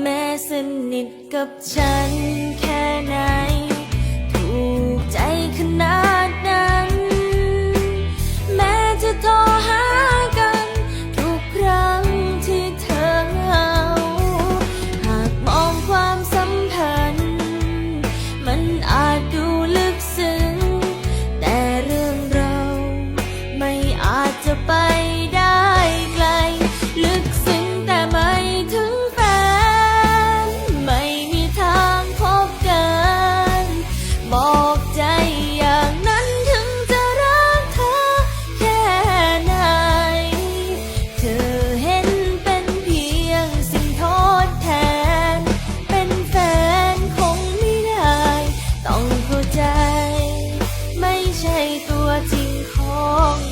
แม้สนิทกับฉัน ใจ ไม่ใช่ตัวจริงของ